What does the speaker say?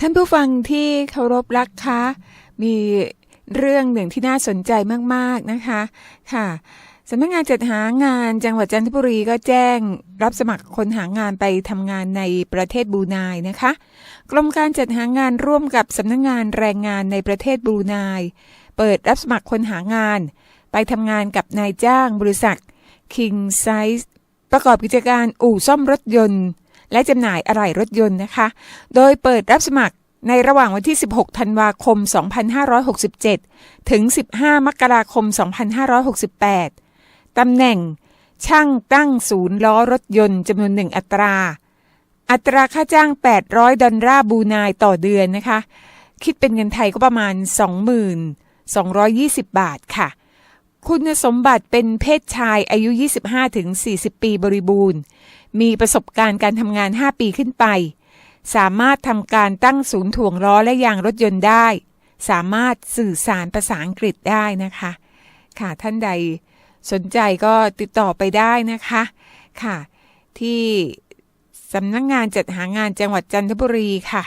ท่านผู้ฟังที่เคารพรักคะมีเรื่องหนึ่งที่น่าสนใจมากๆนะคะ ค่ะสำนักงานจัดหางานจังหวัดจันทบุรีก็แจ้งรับสมัครคนหางานไปทำงานในประเทศบรูไนนะคะ กรมการจัดหางานร่วมกับสำนักงานแรงงานในประเทศบรูไนเปิดรับสมัครคนหางาน ไปทำงานกับนายจ้างบริษัท King Size ประกอบกิจการอู่ซ่อมรถยนต์ และจำหน่ายอะไหล่รถยนต์นะคะ โดยเปิดรับสมัครในระหว่างวันที่ 16 ธันวาคม 2567 ถึง 15 มกราคม 2568 ตำแหน่ง ช่างตั้งศูนย์ล้อรถยนต์จำนวนหนึ่งอัตรา อัตราค่าจ้าง 800 ดอลลาร์บรูไนต่อเดือนนะคะ คิดเป็นเงินไทยก็ประมาณ20,220 บาทค่ะ คุณสมบัติเป็นเพศชายอายุ 25-40 ปีบริบูรณ์ มีประสบการณ์การทำงาน 5 ปีขึ้นไป สามารถทำการตั้งศูนย์ถ่วงล้อและยางรถยนต์ได้ สามารถสื่อสารภาษาอังกฤษได้นะคะ ค่ะท่านใดสนใจก็ติดต่อไปได้นะคะ ค่ะ ที่สำนักงงานจัดหางานจังหวัดจันทบุรีค่ะ